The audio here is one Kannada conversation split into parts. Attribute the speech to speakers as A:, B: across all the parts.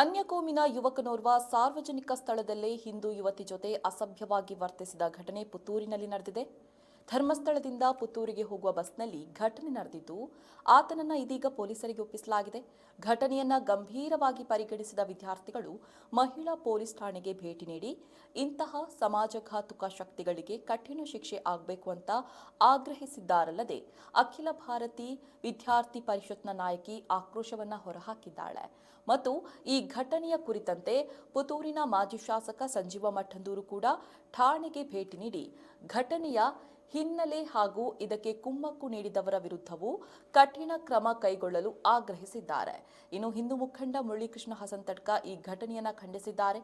A: ಅನ್ಯಕೋಮಿನ ಯುವಕನೋರ್ವ ಸಾರ್ವಜನಿಕ ಸ್ಥಳದಲ್ಲೇ ಹಿಂದೂ ಯುವತಿ ಜೊತೆ ಅಸಭ್ಯವಾಗಿ ವರ್ತಿಸಿದ ಘಟನೆ ಪುತ್ತೂರಿನಲ್ಲಿ ನಡೆದಿದೆ. ಧರ್ಮಸ್ಥಳದಿಂದ ಪುತ್ತೂರಿಗೆ ಹೋಗುವ ಬಸ್ನಲ್ಲಿ ಘಟನೆ ನಡೆದಿದ್ದು, ಆತನನ್ನ ಇದೀಗ ಪೊಲೀಸರಿಗೆ ಒಪ್ಪಿಸಲಾಗಿದೆ. ಘಟನೆಯನ್ನ ಗಂಭೀರವಾಗಿ ಪರಿಗಣಿಸಿದ ವಿದ್ಯಾರ್ಥಿಗಳು ಮಹಿಳಾ ಪೊಲೀಸ್ ಠಾಣೆಗೆ ಭೇಟಿ ನೀಡಿ, ಇಂತಹ ಸಮಾಜಘಾತುಕ ಶಕ್ತಿಗಳಿಗೆ ಕಠಿಣ ಶಿಕ್ಷೆ ಆಗಬೇಕು ಅಂತ ಆಗ್ರಹಿಸಿದ್ದಾರಲ್ಲದೆ, ಅಖಿಲ ಭಾರತಿ ವಿದ್ಯಾರ್ಥಿ ಪರಿಷತ್ನ ನಾಯಕಿ ಆಕ್ರೋಶವನ್ನ ಹೊರಹಾಕಿದ್ದಾಳೆ. ಮತ್ತು ಈ ಘಟನೆಯ ಕುರಿತಂತೆ ಪುತ್ತೂರಿನ ಮಾಜಿ ಶಾಸಕ ಸಂಜೀವ ಮಠಂದೂರು ಕೂಡ ಠಾಣೆಗೆ ಭೇಟಿ ನೀಡಿ, ಘಟನೆಯ ಹಿನ್ನೆಲೆ ಹಾಗೂ ಇದಕ್ಕೆ ಕುಮ್ಮಕ್ಕು ನೀಡಿದವರ ವಿರುದ್ಧವೂ ಕಠಿಣ ಕ್ರಮ ಕೈಗೊಳ್ಳಲು ಆಗ್ರಹಿಸಿದ್ದಾರೆ. ಇನ್ನು ಹಿಂದೂ ಮುಖಂಡ ಮುರಳೀಕೃಷ್ಣ ಹಸಂತಡ್ಕ ಈ ಘಟನೆಯನ್ನು ಖಂಡಿಸಿದ್ದಾರೆ.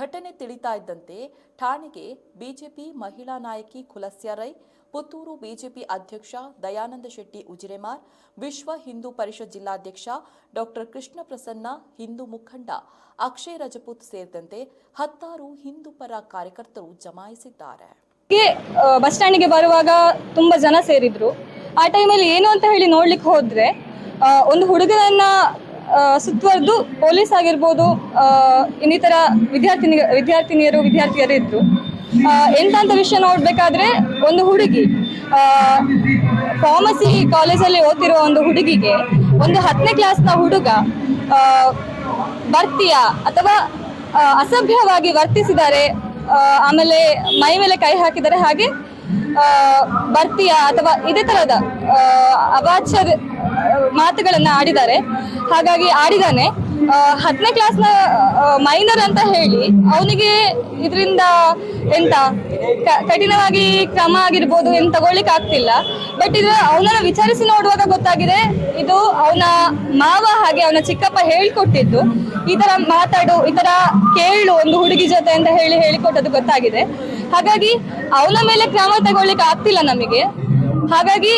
A: ಘಟನೆ ತಿಳಿತಾ ಇದ್ದಂತೆ ಠಾಣೆಗೆ ಬಿಜೆಪಿ ಮಹಿಳಾ ನಾಯಕಿ ಖುಲಸ್ಯ ರೈ, ಪುತ್ತೂರು ಬಿಜೆಪಿ ಅಧ್ಯಕ್ಷ ದಯಾನಂದ ಶೆಟ್ಟಿ ಉಜಿರೆಮಾರ್, ವಿಶ್ವ ಹಿಂದೂ ಪರಿಷತ್ ಜಿಲ್ಲಾಧ್ಯಕ್ಷ ಡಾಕ್ಟರ್ ಕೃಷ್ಣ ಪ್ರಸನ್ನ, ಹಿಂದೂ ಮುಖಂಡ ಅಕ್ಷಯ್ ರಜಪೂತ್ ಸೇರಿದಂತೆ ಹತ್ತಾರು ಹಿಂದೂ ಪರ ಕಾರ್ಯಕರ್ತರು ಜಮಾಯಿಸಿದ್ದಾರೆ.
B: ಬಸ್ ಸ್ಟ್ಯಾಂಡಿಗೆ ಬರುವಾಗ ತುಂಬಾ ಜನ ಸೇರಿದ್ರು. ಆ ಟೈಮಲ್ಲಿ ಏನು ಅಂತ ಹೇಳಿ ನೋಡ್ಲಿಕ್ಕೆ ಹೋದ್ರೆ ಒಂದು ಹುಡುಗನನ್ನ ಸುತ್ತುವರೆದು ಪೊಲೀಸ್ ಆಗಿರ್ಬೋದು ಇನ್ನಿತರ ವಿದ್ಯಾರ್ಥಿನಿ, ವಿದ್ಯಾರ್ಥಿನಿಯರು, ವಿದ್ಯಾರ್ಥಿಯರು ಇದ್ರು. ಎಂತ ಅಂತ ವಿಷಯ ನೋಡ್ಬೇಕಾದ್ರೆ ಒಂದು ಹುಡುಗಿ ಫಾರ್ಮಸಿ ಕಾಲೇಜಲ್ಲಿ ಓದ್ತಿರುವ ಒಂದು ಹುಡುಗಿಗೆ ಒಂದು ಹತ್ತನೇ ಕ್ಲಾಸ್ನ ಹುಡುಗ ಬರ್ತೀಯಾ ಅಥವಾ ಅಸಭ್ಯವಾಗಿ ವರ್ತಿಸಿದ್ದಾರೆ ಆಮೇಲೆ ಮೈ ಮೇಲೆ ಕೈ ಹಾಕಿದರೆ ಹಾಗೆ ಬರ್ತೀಯ ಅಥವಾ ಇದೇ ತರದ ಆ, ಅವಾಚ್ಯ ಮಾತುಗಳನ್ನ ಆಡಿದ್ದಾರೆ. ಹಾಗಾಗಿ ಆಡಿದಾನೆ. ಹತ್ತನೇ ಕ್ಲಾಸ್ನ ಮೈನರ್ ಅಂತ ಹೇಳಿ ಅವನಿಗೆ ಇದರಿಂದ ಎಂತ ಕಠಿಣವಾಗಿ ಕ್ರಮ ಆಗಿರ್ಬೋದು ಏನು ತಗೊಳ್ಳಿಕ್ ಆಗ್ತಿಲ್ಲ. ಬಟ್ ಇದು ಅವನನ್ನು ವಿಚಾರಿಸಿ ನೋಡುವಾಗ ಗೊತ್ತಾಗಿದೆ ಇದು ಅವನ ಮಾವ ಹಾಗೆ ಅವನ ಚಿಕ್ಕಪ್ಪ ಹೇಳ್ಕೊಟ್ಟಿದ್ದು. ಈ ತರ ಮಾತಾಡು, ಈ ತರ ಕೇಳು ಒಂದು ಹುಡುಗಿ ಜೊತೆ ಅಂತ ಹೇಳಿ ಹೇಳಿಕೊಟ್ಟದ್ದು ಗೊತ್ತಾಗಿದೆ. ಹಾಗಾಗಿ ಅವನ ಮೇಲೆ ಕ್ರಮ ತಗೊಳ್ಳಿಕ್ಕೆ ಆಗ್ತಿಲ್ಲ ನಮಗೆ. ಹಾಗಾಗಿ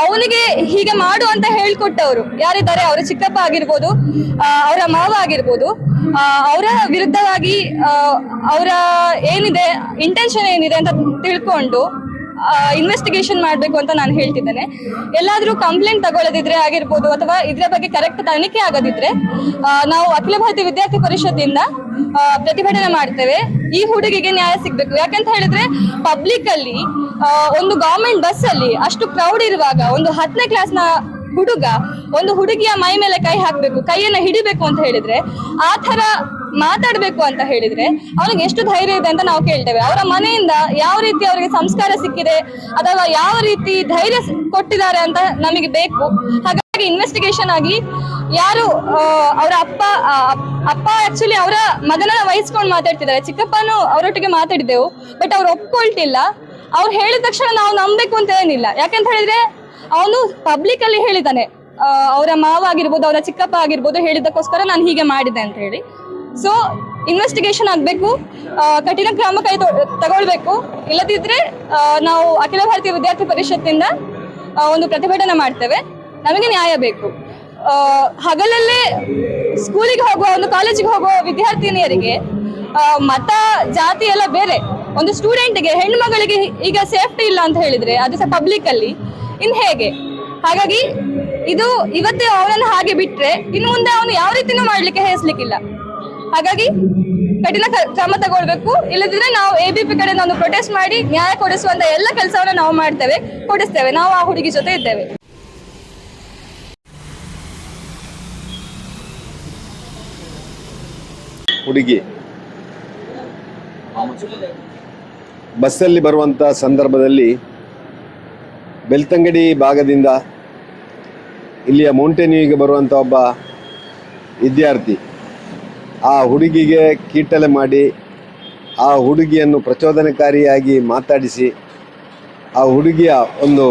B: ಅವನಿಗೆ ಹೀಗೆ ಮಾಡು ಅಂತ ಹೇಳ್ಕೊಟ್ಟವರು. ಯಾರಿದ್ದಾರೆ? ಅವರ ಚಿಕ್ಕಪ್ಪ ಆಗಿರ್ಬೋದು ಅವರ ಮಾವ ಆಗಿರ್ಬೋದು. ಅವರ ವಿರುದ್ಧವಾಗಿ ಅವರ ಏನಿದೆ ಇಂಟೆನ್ಷನ್ ಏನಿದೆ ಅಂತ ತಿಳ್ಕೊಂಡು ಇನ್ವೆಸ್ಟಿಗೇಷನ್ ಮಾಡಬೇಕು ಅಂತ ನಾನು ಹೇಳ್ತಿದ್ದೇನೆ. ಎಲ್ಲಾದರೂ ಕಂಪ್ಲೇಂಟ್ ತಗೊಳ್ಳೋದಿದ್ರೆ ಆಗಿರ್ಬೋದು ಅಥವಾ ಇದರ ಬಗ್ಗೆ ಕರೆಕ್ಟ್ ತನಿಖೆ ಆಗದಿದ್ರೆ ನಾವು ಅಖಿಲ ಭಾರತೀಯ ವಿದ್ಯಾರ್ಥಿ ಪರಿಷತ್ತಿಂದ ಪ್ರತಿಭಟನೆ ಮಾಡ್ತೇವೆ. ಈ ಹುಡುಗಿಗೆ ನ್ಯಾಯ ಸಿಗಬೇಕು. ಯಾಕಂತ ಹೇಳಿದ್ರೆ ಪಬ್ಲಿಕ್ ಅಲ್ಲಿ ಒಂದು ಗವರ್ಮೆಂಟ್ ಬಸ್ ಅಲ್ಲಿ ಅಷ್ಟು ಕ್ರೌಡ್ ಇರುವಾಗ ಒಂದು ಹತ್ತನೇ ಕ್ಲಾಸ್ನ ಹುಡುಗ ಒಂದು ಹುಡುಗಿಯ ಮೈ ಮೇಲೆ ಕೈ ಹಾಕ್ಬೇಕು, ಕೈಯನ್ನ ಹಿಡಿಬೇಕು ಅಂತ ಹೇಳಿದ್ರೆ, ಆ ತರ ಮಾತಾಡ್ಬೇಕು ಅಂತ ಹೇಳಿದ್ರೆ ಅವ್ರಿಗೆ ಎಷ್ಟು ಧೈರ್ಯ ಇದೆ ಅಂತ ನಾವು ಕೇಳ್ತೇವೆ. ಅವರ ಮನೆಯಿಂದ ಯಾವ ರೀತಿ ಅವರಿಗೆ ಸಂಸ್ಕಾರ ಸಿಕ್ಕಿದೆ, ಅಥವಾ ಯಾವ ರೀತಿ ಧೈರ್ಯ ಕೊಟ್ಟಿದ್ದಾರೆ ಅಂತ ನಮಗೆ ಬೇಕು. ಹಾಗಾಗಿ ಇನ್ವೆಸ್ಟಿಗೇಷನ್ ಆಗಿ ಯಾರು ಅವರ ಅಪ್ಪ ಅಪ್ಪ ಆಕ್ಚುಲಿ ಅವರ ಮಗನನ್ನ ವಹಿಸ್ಕೊಂಡು ಮಾತಾಡ್ತಿದ್ದಾರೆ. ಚಿಕ್ಕಪ್ಪನು ಅವರೊಟ್ಟಿಗೆ ಮಾತಾಡಿದೆವು ಬಟ್ ಅವ್ರು ಒಪ್ಕೊಳ್ತಿಲ್ಲ. ಅವ್ರು ಹೇಳಿದ ತಕ್ಷಣ ನಾವು ನಂಬಬೇಕು ಅಂತ ಏನಿಲ್ಲ. ಯಾಕಂತ ಹೇಳಿದ್ರೆ ಅವನು ಪಬ್ಲಿಕ್ ಅಲ್ಲಿ ಹೇಳಿದ್ದಾನೆ. ಅವರ ಮಾವ ಆಗಿರ್ಬೋದು, ಅವರ ಚಿಕ್ಕಪ್ಪ ಆಗಿರ್ಬೋದು ಹೇಳಿದ್ದಕ್ಕೋಸ್ಕರ ನಾನು ಹೀಗೆ ಮಾಡಿದೆ ಅಂತ ಹೇಳಿ. ಸೊ ಇನ್ವೆಸ್ಟಿಗೇಷನ್ ಆಗಬೇಕು. ಕಠಿಣ ಕ್ರಮ ಕೈ ತಗೊಳ್ಬೇಕು. ಇಲ್ಲದಿದ್ದರೆ ನಾವು ಅಖಿಲ ಭಾರತೀಯ ವಿದ್ಯಾರ್ಥಿ ಪರಿಷತ್ತಿಂದ ಒಂದು ಪ್ರತಿಭಟನೆ ಮಾಡ್ತೇವೆ. ನಮಗೆ ನ್ಯಾಯ ಬೇಕು. ಹಗಲಲ್ಲೇ ಸ್ಕೂಲಿಗೆ ಹೋಗುವ ಒಂದು ಕಾಲೇಜಿಗೆ ಹೋಗುವ ವಿದ್ಯಾರ್ಥಿನಿಯರಿಗೆ ಮತ, ಜಾತಿ ಎಲ್ಲ ಬೇರೆ. ಒಂದು ಸ್ಟೂಡೆಂಟ್ಗೆ ಹೆಣ್ಮಗಳಿಗೆ ಈಗ ಸೇಫ್ಟಿ ಇಲ್ಲ ಅಂತ ಹೇಳಿದ್ರೆ, ಅದು ಸಹ ಪಬ್ಲಿಕ್ ಅಲ್ಲಿ. ಇನ್ ಹೇಗೆ? ಹಾಗಾಗಿ, ಇದು ಇವತ್ತೇ ಅವನನ್ನು ಹಾಗೆ ಬಿಟ್ರೆ, ಇನ್ನು ಮುಂದೆ ಅವನು ಯಾವ ರೀತಿನೂ ಮಾಡ್ಲಿಕ್ಕೆ ಹೇಸ್ಲಿಕ್ಕಿಲ್ಲ. ಹಾಗಾಗಿ ಕಠಿಣ ಕ್ರಮ ತಗೊಳ್ಬೇಕು. ಇಲ್ಲದಿದ್ರೆ ನಾವು ಎ ಬಿ ಪಿ ಕಡೆ ಒಂದು ಪ್ರೊಟೆಸ್ಟ್ ಮಾಡಿ ನ್ಯಾಯ ಕೊಡಿಸುವಂತ ಎಲ್ಲ ಕೆಲಸವನ್ನ ನಾವು ಮಾಡ್ತೇವೆ, ಕೊಡಿಸ್ತೇವೆ. ನಾವು ಆ ಹುಡುಗಿ ಜೊತೆ ಇದ್ದೇವೆ.
C: ಹುಡುಗಿ, ಬಸ್ಸಲ್ಲಿ ಬರುವಂತ ಸಂದರ್ಭದಲ್ಲಿ ಬೆಳ್ತಂಗಡಿ ಭಾಗದಿಂದ ಇಲ್ಲಿಯ ಮೌಂಟೇನ್ಯೂಗೆ ಬರುವಂತ ಒಬ್ಬ ವಿದ್ಯಾರ್ಥಿ. ಆ ಹುಡುಗಿಗೆ ಕೀಟಲೆ ಮಾಡಿ, ಆ ಹುಡುಗಿಯನ್ನು ಪ್ರಚೋದನಕಾರಿಯಾಗಿ ಮಾತಾಡಿಸಿ, ಆ ಹುಡುಗಿಯ ಒಂದು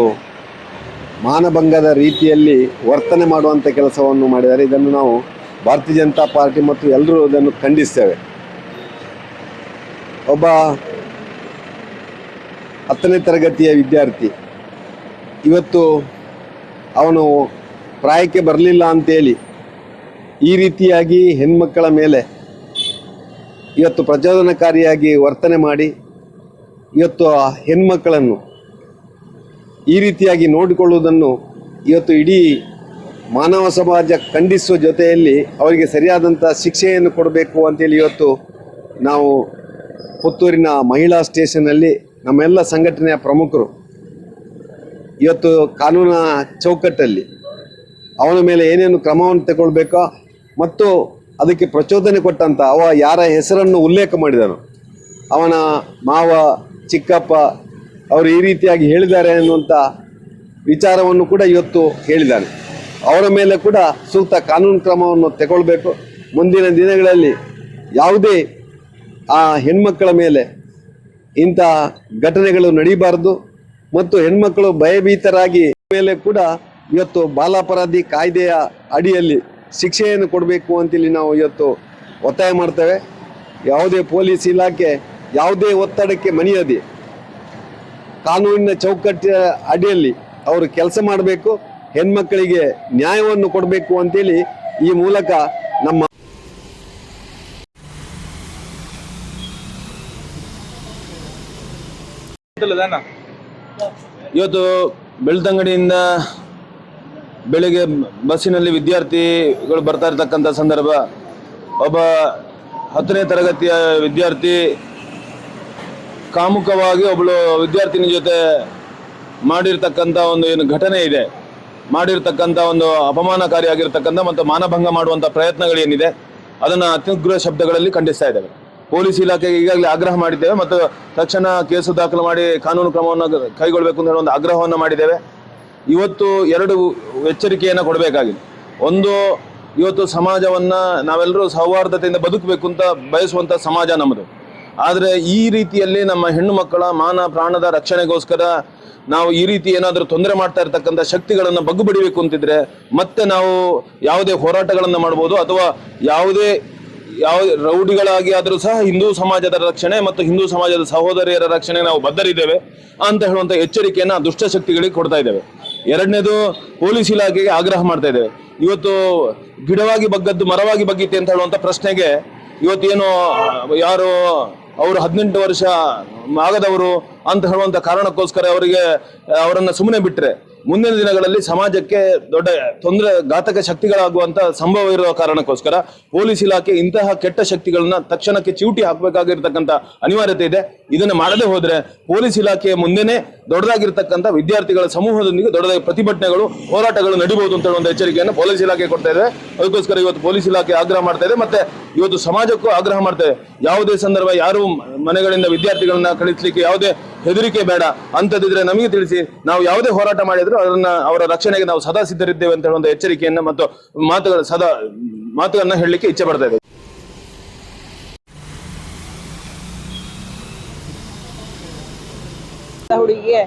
C: ಮಾನಭಂಗದ ರೀತಿಯಲ್ಲಿ ವರ್ತನೆ ಮಾಡುವಂಥ ಕೆಲಸವನ್ನು ಮಾಡಿದ್ದಾರೆ. ಇದನ್ನು ನಾವು ಭಾರತೀಯ ಜನತಾ ಪಾರ್ಟಿ ಮತ್ತು ಎಲ್ಲರೂ ಇದನ್ನು ಖಂಡಿಸ್ತೇವೆ. ಒಬ್ಬ ಹತ್ತನೇ ತರಗತಿಯ ವಿದ್ಯಾರ್ಥಿ, ಇವತ್ತು ಅವನು ಪ್ರಾಯಕ್ಕೆ ಬರಲಿಲ್ಲ ಅಂತೇಳಿ ಈ ರೀತಿಯಾಗಿ ಹೆಣ್ಮಕ್ಕಳ ಮೇಲೆ ಇವತ್ತು ಪ್ರಚೋದನಕಾರಿಯಾಗಿ ವರ್ತನೆ ಮಾಡಿ ಇವತ್ತು ಆ ಹೆಣ್ಮಕ್ಕಳನ್ನು ಈ ರೀತಿಯಾಗಿ ನೋಡಿಕೊಳ್ಳುವುದನ್ನು ಇವತ್ತು ಇಡೀ ಮಾನವ ಸಮಾಜ ಖಂಡಿಸುವ ಜೊತೆಯಲ್ಲಿ ಅವರಿಗೆ ಸರಿಯಾದಂಥ ಶಿಕ್ಷೆಯನ್ನು ಕೊಡಬೇಕು ಅಂತೇಳಿ ಇವತ್ತು ನಾವು ಪುತ್ತೂರಿನ ಮಹಿಳಾ ಸ್ಟೇಷನಲ್ಲಿ ನಮ್ಮೆಲ್ಲ ಸಂಘಟನೆಯ ಪ್ರಮುಖರು ಇವತ್ತು ಕಾನೂನ ಚೌಕಟ್ಟಲ್ಲಿ ಅವನ ಮೇಲೆ ಏನೇನು ಕ್ರಮವನ್ನು ತಗೊಳ್ಬೇಕೋ ಮತ್ತು ಅದಕ್ಕೆ ಪ್ರಚೋದನೆ ಕೊಟ್ಟಂಥ ಅವ ಯಾರ ಹೆಸರನ್ನು ಉಲ್ಲೇಖ ಮಾಡಿದನು. ಅವನ ಮಾವ, ಚಿಕ್ಕಪ್ಪ, ಅವರು ಈ ರೀತಿಯಾಗಿ ಹೇಳಿದ್ದಾರೆ ಅನ್ನುವಂಥ ವಿಚಾರವನ್ನು ಕೂಡ ಇವತ್ತು ಹೇಳಿದ್ದಾನೆ. ಅವರ ಮೇಲೆ ಕೂಡ ಸೂಕ್ತ ಕಾನೂನು ಕ್ರಮವನ್ನು ತಗೊಳ್ಬೇಕು. ಮುಂದಿನ ದಿನಗಳಲ್ಲಿ ಯಾವುದೇ ಆ ಹೆಣ್ಮಕ್ಕಳ ಮೇಲೆ ಇಂಥ ಘಟನೆಗಳು ನಡೀಬಾರದು ಮತ್ತು ಹೆಣ್ಮಕ್ಕಳು ಭಯಭೀತರಾಗಿ ಮೇಲೆ ಕೂಡ ಇವತ್ತು ಬಾಲಾಪರಾಧಿ ಕಾಯ್ದೆಯ ಅಡಿಯಲ್ಲಿ ಶಿಕ್ಷೆಯನ್ನು ಕೊಡಬೇಕು ಅಂತೇಳಿ ನಾವು ಇವತ್ತು ಒತ್ತಾಯ ಮಾಡ್ತೇವೆ. ಯಾವುದೇ ಪೊಲೀಸ್ ಇಲಾಖೆ, ಯಾವುದೇ ಒತ್ತಡಕ್ಕೆ ಮನೆಯದಿ ಕಾನೂನಿನ ಚೌಕಟ್ಟಿನ ಅಡಿಯಲ್ಲಿ ಅವರು ಕೆಲಸ ಮಾಡಬೇಕು ಹೆಣ್ಮಕ್ಕಳಿಗೆ ನ್ಯಾಯವನ್ನು ಕೊಡಬೇಕು ಅಂತೇಳಿ ಈ ಮೂಲಕ ನಮ್ಮ
D: ಇವತ್ತು ಬೆಳ್ತಂಗಡಿಯಿಂದ ಬೆಳಿಗ್ಗೆ ಬಸ್ಸಿನಲ್ಲಿ ವಿದ್ಯಾರ್ಥಿಗಳು ಬರ್ತಾ ಇರ್ತಕ್ಕಂಥ ಸಂದರ್ಭ, ಒಬ್ಬ ಹತ್ತನೇ ತರಗತಿಯ ವಿದ್ಯಾರ್ಥಿ ಕಾಮುಕವಾಗಿ ಒಬ್ಬಳು ವಿದ್ಯಾರ್ಥಿನಿ ಜೊತೆ ಮಾಡಿರ್ತಕ್ಕಂಥ ಒಂದು ಏನು ಘಟನೆ ಇದೆ, ಮಾಡಿರ್ತಕ್ಕಂಥ ಒಂದು ಅಪಮಾನಕಾರಿಯಾಗಿರ್ತಕ್ಕಂಥ ಮತ್ತು ಮಾನಭಂಗ ಮಾಡುವಂಥ ಪ್ರಯತ್ನಗಳೇನಿದೆ, ಅದನ್ನು ಅತ್ಯುಗ್ರ ಶಬ್ದಗಳಲ್ಲಿ ಖಂಡಿಸ್ತಾ ಇದ್ದೇವೆ. ಪೊಲೀಸ್ ಇಲಾಖೆಗೆ ಈಗಾಗಲೇ ಆಗ್ರಹ ಮಾಡಿದ್ದೇವೆ ಮತ್ತು ತಕ್ಷಣ ಕೇಸು ದಾಖಲು ಮಾಡಿ ಕಾನೂನು ಕ್ರಮವನ್ನು ಕೈಗೊಳ್ಳಬೇಕು ಅಂತ ಹೇಳಿ ಒಂದು ಆಗ್ರಹವನ್ನು ಮಾಡಿದ್ದೇವೆ. ಇವತ್ತು ಎರಡು ಎಚ್ಚರಿಕೆಯನ್ನು ಕೊಡಬೇಕಾಗಿದೆ. ಒಂದು, ಇವತ್ತು ಸಮಾಜವನ್ನ ನಾವೆಲ್ಲರೂ ಸೌಹಾರ್ದತೆಯಿಂದ ಬದುಕಬೇಕು ಅಂತ ಬಯಸುವಂತ ಸಮಾಜ ನಮ್ಮದು. ಆದರೆ ಈ ರೀತಿಯಲ್ಲಿ ನಮ್ಮ ಹೆಣ್ಣು ಮಕ್ಕಳ ಮಾನ ಪ್ರಾಣದ ರಕ್ಷಣೆಗೋಸ್ಕರ ನಾವು ಈ ರೀತಿ ಏನಾದರೂ ತೊಂದರೆ ಮಾಡ್ತಾ ಇರತಕ್ಕಂಥ ಶಕ್ತಿಗಳನ್ನು ಬಗ್ಗು ಅಂತಿದ್ರೆ ಮತ್ತೆ ನಾವು ಯಾವುದೇ ಹೋರಾಟಗಳನ್ನು ಮಾಡ್ಬೋದು ಅಥವಾ ಯಾವುದೇ ಯಾವ ರೌಡಿಗಳಾಗಿ ಆದರೂ ಸಹ ಹಿಂದೂ ಸಮಾಜದ ರಕ್ಷಣೆ ಮತ್ತು ಹಿಂದೂ ಸಮಾಜದ ಸಹೋದರಿಯರ ರಕ್ಷಣೆ ನಾವು ಬದ್ಧರಿದ್ದೇವೆ ಅಂತ ಹೇಳುವಂಥ ಎಚ್ಚರಿಕೆಯನ್ನು ದುಷ್ಟಶಕ್ತಿಗಳಿಗೆ ಕೊಡ್ತಾ ಇದ್ದೇವೆ. ಎರಡನೇದು ಪೊಲೀಸ್ ಇಲಾಖೆಗೆ ಆಗ್ರಹ ಮಾಡ್ತಾ ಇದ್ದೇವೆ. ಇವತ್ತು ಗಿಡವಾಗಿ ಬಗ್ಗದ್ದು ಮರವಾಗಿ ಬಗ್ಗಿತ್ತೆ ಅಂತ ಹೇಳುವಂತ ಪ್ರಶ್ನೆಗೆ ಇವತ್ತೇನು ಯಾರು ಅವರು ಹದಿನೆಂಟು ವರ್ಷ ಆಗದವರು ಅಂತ ಹೇಳುವಂತ ಕಾರಣಕ್ಕೋಸ್ಕರ ಅವರಿಗೆ ಅವರನ್ನ ಸುಮ್ಮನೆ ಬಿಟ್ರೆ ಮುಂದಿನ ದಿನಗಳಲ್ಲಿ ಸಮಾಜಕ್ಕೆ ದೊಡ್ಡ ತೊಂದರೆ, ಘಾತಕ ಶಕ್ತಿಗಳಾಗುವಂತ ಸಂಭವ ಇರುವ ಕಾರಣಕ್ಕೋಸ್ಕರ ಪೊಲೀಸ್ ಇಲಾಖೆ ಇಂತಹ ಕೆಟ್ಟ ಶಕ್ತಿಗಳನ್ನ ತಕ್ಷಣಕ್ಕೆ ಚಿವುಟಿ ಹಾಕಬೇಕಾಗಿರ್ತಕ್ಕಂಥ ಅನಿವಾರ್ಯತೆ ಇದೆ. ಇದನ್ನ ಮಾಡದೆ ಹೋದ್ರೆ ಪೊಲೀಸ್ ಇಲಾಖೆಯ ಮುಂದೆನೆ ದೊಡ್ಡದಾಗಿರ್ತಕ್ಕಂಥ ವಿದ್ಯಾರ್ಥಿಗಳ ಸಮೂಹದೊಂದಿಗೆ ದೊಡ್ಡದಾಗಿ ಪ್ರತಿಭಟನೆಗಳು, ಹೋರಾಟಗಳು ನಡೀಬಹುದು ಅಂತ ಒಂದು ಎಚ್ಚರಿಕೆಯನ್ನು ಪೊಲೀಸ್ ಇಲಾಖೆ ಕೊಡ್ತಾ ಇದೆ. ಅದಕ್ಕೋಸ್ಕರ ಇವತ್ತು ಪೊಲೀಸ್ ಇಲಾಖೆ ಆಗ್ರಹ ಮಾಡ್ತಾ ಇದೆ. ಮತ್ತೆ ಇವತ್ತು ಸಮಾಜಕ್ಕೂ ಆಗ್ರಹ ಮಾಡ್ತಾ ಇದೆ. ಯಾವುದೇ ಸಂದರ್ಭ ಯಾರು ಮನೆಗಳಿಂದ ವಿದ್ಯಾರ್ಥಿಗಳನ್ನ ಕಳಿಸ್ಲಿಕ್ಕೆ ಯಾವುದೇ ಹೆದರಿಕೆ ಬೇಡ ಅಂತದಿದ್ರೆ ನಮಗೆ ತಿಳಿಸಿ ನಾವು ಯಾವುದೇ ಹೋರಾಟ ಮಾಡಿದ್ರು ಅದನ್ನ ಅವರ ರಕ್ಷಣೆಗೆ ನಾವು ಸದಾ ಸಿದ್ಧರಿದ್ದೇವೆ ಅಂತ ಒಂದು ಎಚ್ಚರಿಕೆಯನ್ನ ಮತ್ತು ಮಾತುಗಳ ಸದಾ ಮಾತುಗಳನ್ನ ಹೇಳಲಿಕ್ಕೆ ಇಚ್ಛೆ ಪಡ್ತಾ
E: ಹುಡುಗಿಗೆ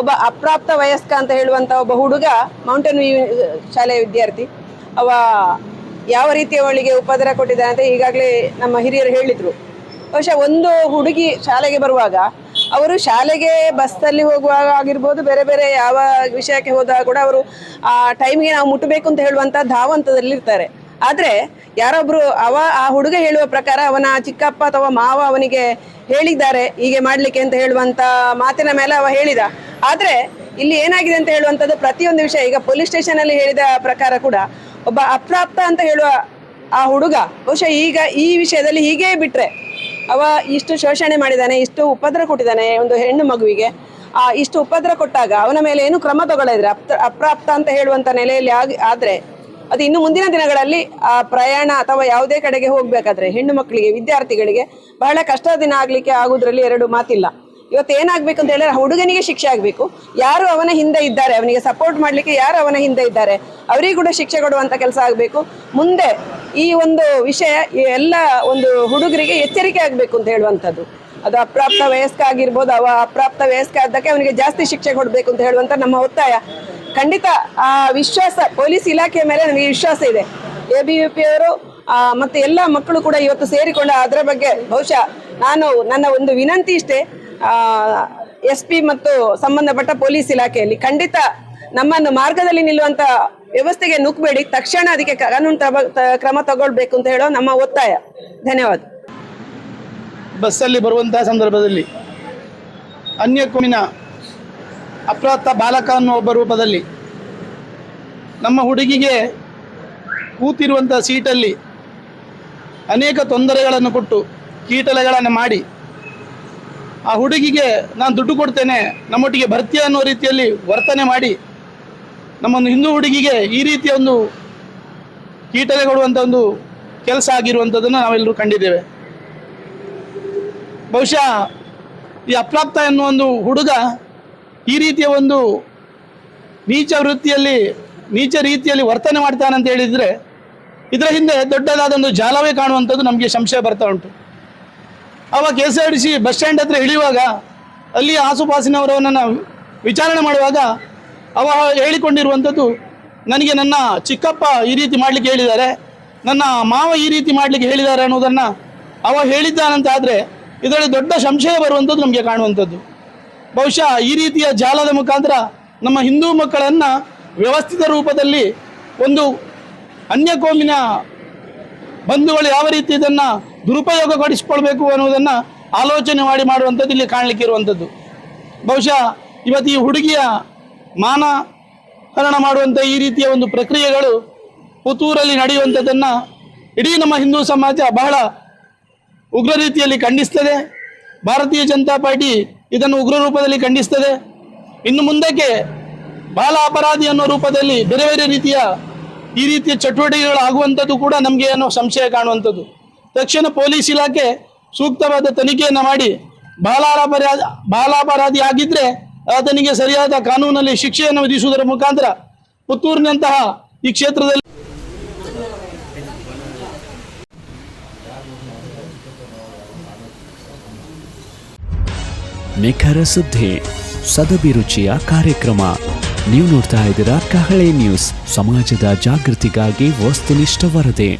E: ಒಬ್ಬ ಅಪ್ರಾಪ್ತ ವಯಸ್ಕ ಅಂತ ಹೇಳುವಂತ ಒಬ್ಬ ಹುಡುಗ ಮೌಂಟೇನ್ ಶಾಲೆಯ ವಿದ್ಯಾರ್ಥಿ. ಅವ ಯಾವ ರೀತಿಯ ಅವಳಿಗೆ ಉಪದ್ರ ಕೊಟ್ಟಿದ್ದಾನೆ ಅಂತ ಈಗಾಗಲೇ ನಮ್ಮ ಹಿರಿಯರು ಹೇಳಿದ್ರು. ಬಹುಶಃ ಒಂದು ಹುಡುಗಿ ಶಾಲೆಗೆ ಬರುವಾಗ ಅವರು ಶಾಲೆಗೆ ಬಸ್ಸಲ್ಲಿ ಹೋಗುವಾಗ ಆಗಿರ್ಬೋದು, ಬೇರೆ ಬೇರೆ ಯಾವ ವಿಷಯಕ್ಕೆ ಹೋದಾಗ ಕೂಡ ಅವರು ಆ ಟೈಮ್ಗೆ ನಾವು ಮುಟ್ಟಬೇಕು ಅಂತ ಹೇಳುವಂತ ಧಾವಂತದಲ್ಲಿ ಇರ್ತಾರೆ ಆದ್ರೆ ಯಾರೊಬ್ರು ಅವ ಆ ಹುಡುಗ ಹೇಳುವ ಪ್ರಕಾರ ಅವನ ಚಿಕ್ಕಪ್ಪ ಅಥವಾ ಮಾವ ಅವನಿಗೆ ಹೇಳಿದ್ದಾರೆ, ಹೀಗೆ ಮಾಡ್ಲಿಕ್ಕೆ ಅಂತ ಹೇಳುವಂತ ಮಾತಿನ ಮೇಲೆ ಅವ ಹೇಳಿದ. ಆದ್ರೆ ಇಲ್ಲಿ ಏನಾಗಿದೆ ಅಂತ ಹೇಳುವಂತದ್ದು ಪ್ರತಿಯೊಂದು ವಿಷಯ, ಈಗ ಪೊಲೀಸ್ ಸ್ಟೇಷನ್ ಅಲ್ಲಿ ಹೇಳಿದ ಪ್ರಕಾರ ಕೂಡ ಒಬ್ಬ ಅಪ್ರಾಪ್ತ ಅಂತ ಹೇಳುವ ಆ ಹುಡುಗ, ಬಹುಶಃ ಈಗ ಈ ವಿಷಯದಲ್ಲಿ ಹೀಗೇ ಬಿಟ್ರೆ ಅವ ಇಷ್ಟು ಶೋಷಣೆ ಮಾಡಿದ್ದಾನೆ ಇಷ್ಟು ಉಪದ್ರ ಕೊಟ್ಟಿದ್ದಾನೆ ಒಂದು ಹೆಣ್ಣು ಮಗುವಿಗೆ. ಆ ಇಷ್ಟು ಉಪದ್ರ ಕೊಟ್ಟಾಗ ಅವನ ಮೇಲೆ ಏನು ಕ್ರಮ ತಗೊಳ್ಳಿದ್ರೆ ಅಪ್ತ, ಅಪ್ರಾಪ್ತ ಅಂತ ಹೇಳುವಂತ ನೆಲೆಯಲ್ಲಿ ಆಗಿ, ಆದ್ರೆ ಅದು ಇನ್ನು ಮುಂದಿನ ದಿನಗಳಲ್ಲಿ ಆ ಪ್ರಯಾಣ ಅಥವಾ ಯಾವುದೇ ಕಡೆಗೆ ಹೋಗಬೇಕಾದ್ರೆ ಹೆಣ್ಣು ಮಕ್ಕಳಿಗೆ, ವಿದ್ಯಾರ್ಥಿಗಳಿಗೆ ಬಹಳ ಕಷ್ಟದ ದಿನ ಆಗಲಿಕ್ಕೆ ಆಗುದ್ರಲ್ಲಿ ಎರಡು ಮಾತಿಲ್ಲ. ಇವತ್ತು ಏನಾಗ್ಬೇಕು ಅಂತ ಹೇಳಿದ್ರೆ ಹುಡುಗನಿಗೆ ಶಿಕ್ಷೆ ಆಗ್ಬೇಕು. ಯಾರು ಅವನ ಹಿಂದೆ ಇದ್ದಾರೆ, ಅವನಿಗೆ ಸಪೋರ್ಟ್ ಮಾಡ್ಲಿಕ್ಕೆ ಯಾರು ಅವನ ಹಿಂದೆ ಇದ್ದಾರೆ, ಅವರಿಗೂ ಕೂಡ ಶಿಕ್ಷೆ ಕೊಡುವಂಥ ಕೆಲಸ ಆಗಬೇಕು. ಮುಂದೆ ಈ ಒಂದು ವಿಷಯ ಎಲ್ಲ ಒಂದು ಹುಡುಗರಿಗೆ ಎಚ್ಚರಿಕೆ ಆಗಬೇಕು ಅಂತ ಹೇಳುವಂಥದ್ದು. ಅದು ಅಪ್ರಾಪ್ತ ವಯಸ್ಕ ಆಗಿರ್ಬೋದು, ಅವ ಅಪ್ರಾಪ್ತ ವಯಸ್ಕ ಆದಕ್ಕೆ ಅವನಿಗೆ ಜಾಸ್ತಿ ಶಿಕ್ಷೆ ಕೊಡಬೇಕು ಅಂತ ಹೇಳುವಂತ ನಮ್ಮ ಒತ್ತಾಯ. ಖಂಡಿತ ಆ ವಿಶ್ವಾಸ, ಪೊಲೀಸ್ ಇಲಾಖೆಯ ಮೇಲೆ ನನಗೆ ವಿಶ್ವಾಸ ಇದೆ. ಎ ಬಿ ಯು ಪಿ ಅವರು ಮತ್ತೆ ಎಲ್ಲ ಮಕ್ಕಳು ಕೂಡ ಇವತ್ತು ಸೇರಿಕೊಂಡು ಅದರ ಬಗ್ಗೆ ಬಹುಶಃ ನಾನು ನನ್ನ ಒಂದು ವಿನಂತಿ ಇಷ್ಟೇ. ಎಸ್ ಪಿ ಮತ್ತು ಸಂಬಂಧಪಟ್ಟ ಪೊಲೀಸ್ ಇಲಾಖೆಯಲ್ಲಿ ಖಂಡಿತ ನಮ್ಮನ್ನು ಮಾರ್ಗದಲ್ಲಿ ನಿಲ್ಲುವಂತ ವ್ಯವಸ್ಥೆಗೆ ನುಗ್ಬೇಡಿ. ತಕ್ಷಣ ಅದಕ್ಕೆ ಕಾನೂನು ಕ್ರಮ ತಗೊಳ್ಬೇಕು ಅಂತ ಹೇಳೋ ನಮ್ಮ ಒತ್ತಾಯ. ಧನ್ಯವಾದ.
F: ಬಸ್ಸಲ್ಲಿ ಬರುವಂತಹ ಸಂದರ್ಭದಲ್ಲಿ ಅನ್ಯ ಕುಮಿನ ಅಪ್ರಾಪ್ತ ಬಾಲಕ ಅನ್ನೋ ರೂಪದಲ್ಲಿ ನಮ್ಮ ಹುಡುಗಿಗೆ ಕೂತಿರುವಂಥ ಸೀಟಲ್ಲಿ ಅನೇಕ ತೊಂದರೆಗಳನ್ನು ಕೊಟ್ಟು ಕೀಟಲೆಗಳನ್ನು ಮಾಡಿ ಆ ಹುಡುಗಿಗೆ ನಾನು ದುಡ್ಡು ಕೊಡ್ತೇನೆ, ನಮ್ಮೊಟ್ಟಿಗೆ ಬರ್ತೀಯ ಅನ್ನೋ ರೀತಿಯಲ್ಲಿ ವರ್ತನೆ ಮಾಡಿ ನಮ್ಮೊಂದು ಹಿಂದೂ ಹುಡುಗಿಗೆ ಈ ರೀತಿಯ ಒಂದು ಕೀಟಲೆ ಕೊಡುವಂಥ ಒಂದು ಕೆಲಸ ಆಗಿರುವಂಥದ್ದನ್ನು ನಾವೆಲ್ಲರೂ ಕಂಡಿದ್ದೇವೆ. ಬಹುಶಃ ಈ ಅಪ್ರಾಪ್ತ ಎನ್ನುವ ಒಂದು ಹುಡುಗ ಈ ರೀತಿಯ ಒಂದು ನೀಚ ವೃತ್ತಿಯಲ್ಲಿ, ನೀಚ ರೀತಿಯಲ್ಲಿ ವರ್ತನೆ ಮಾಡ್ತಾನಂತ ಹೇಳಿದರೆ, ಇದರ ಹಿಂದೆ ದೊಡ್ಡದಾದ ಒಂದು ಜಾಲವೇ ಕಾಣುವಂಥದ್ದು ನಮಗೆ ಸಂಶಯ ಬರ್ತಾ ಉಂಟು. ಅವ K S R T C bus stand ಹತ್ರ ಇಳಿಯುವಾಗ ಅಲ್ಲಿ ಆಸುಪಾಸಿನವರವನ್ನ ವಿಚಾರಣೆ ಮಾಡುವಾಗ ಅವ ಹೇಳಿಕೊಂಡಿರುವಂಥದ್ದು, ನನಗೆ ನನ್ನ ಚಿಕ್ಕಪ್ಪ ಈ ರೀತಿ ಮಾಡಲಿಕ್ಕೆ ಹೇಳಿದ್ದಾರೆ, ನನ್ನ ಮಾವ ಈ ರೀತಿ ಮಾಡಲಿಕ್ಕೆ ಹೇಳಿದ್ದಾರೆ ಅನ್ನೋದನ್ನು ಅವ ಹೇಳಿದ್ದಾನಂತ ಆದರೆ ಇದರಲ್ಲಿ ದೊಡ್ಡ ಸಂಶಯ ಬರುವಂಥದ್ದು ನಮಗೆ ಕಾಣುವಂಥದ್ದು. ಬಹುಶಃ ಈ ರೀತಿಯ ಜಾಲದ ಮುಖಾಂತರ ನಮ್ಮ ಹಿಂದೂ ಮಕ್ಕಳನ್ನು ವ್ಯವಸ್ಥಿತ ರೂಪದಲ್ಲಿ ಒಂದು ಅನ್ಯ ಕೋಮಿನ ಬಂಧುಗಳು ಯಾವ ರೀತಿ ಇದನ್ನು ದುರುಪಯೋಗಪಡಿಸಿಕೊಳ್ಬೇಕು ಅನ್ನೋದನ್ನು ಆಲೋಚನೆ ಮಾಡಿ ಮಾಡುವಂಥದ್ದು ಇಲ್ಲಿ ಕಾಣಲಿಕ್ಕೆ ಇರುವಂಥದ್ದು. ಬಹುಶಃ ಇವತ್ತು ಈ ಹುಡುಗಿಯ ಮಾನ ಹರಣ ಮಾಡುವಂಥ ಈ ರೀತಿಯ ಒಂದು ಪ್ರಕ್ರಿಯೆಗಳು ಪುತ್ತೂರಲ್ಲಿ ನಡೆಯುವಂಥದ್ದನ್ನು ಇಡೀ ನಮ್ಮ ಹಿಂದೂ ಸಮಾಜ ಬಹಳ ಉಗ್ರ ರೀತಿಯಲ್ಲಿ ಖಂಡಿಸ್ತದೆ. ಭಾರತೀಯ ಜನತಾ ಪಾರ್ಟಿ ಇದನ್ನು ಉಗ್ರ ರೂಪದಲ್ಲಿ ಖಂಡಿಸ್ತದೆ. ಇನ್ನು ಮುಂದಕ್ಕೆ ಬಾಲ ಅಪರಾಧಿ ಅನ್ನೋ ರೂಪದಲ್ಲಿ ಬೇರೆ ಬೇರೆ ರೀತಿಯ ಈ ರೀತಿಯ ಚಟುವಟಿಕೆಗಳು ಆಗುವಂಥದ್ದು ಕೂಡ ನಮಗೆ ಏನೋ ಸಂಶಯ ಕಾಣುವಂಥದ್ದು. ತಕ್ಷಣ ಪೊಲೀಸ್ ಇಲಾಖೆ ಸೂಕ್ತವಾದ ತನಿಖೆಯನ್ನು ಮಾಡಿ ಬಾಲಾಪರಾಧ ಬಾಲಾಪರಾಧಿ ಆಗಿದ್ದರೆ ಆತನಿಗೆ ಸರಿಯಾದ ಕಾನೂನಲ್ಲಿ ಶಿಕ್ಷೆಯನ್ನು ವಿಧಿಸುವುದರ ಮುಖಾಂತರ ಪುತ್ತೂರಿನಂತಹ ಈ ಕ್ಷೇತ್ರದಲ್ಲಿ
G: ನಿಖರ ಸುದ್ದಿ ಸದಭಿರುಚಿಯ ಕಾರ್ಯಕ್ರಮ. ನೀವು ನೋಡ್ತಾ ಇದ್ದೀರಾ ಕಹಳೆ ನ್ಯೂಸ್. ಸಮಾಜದ ಜಾಗೃತಿಗಾಗಿ ವಸ್ತುನಿಷ್ಠ ವರದಿ.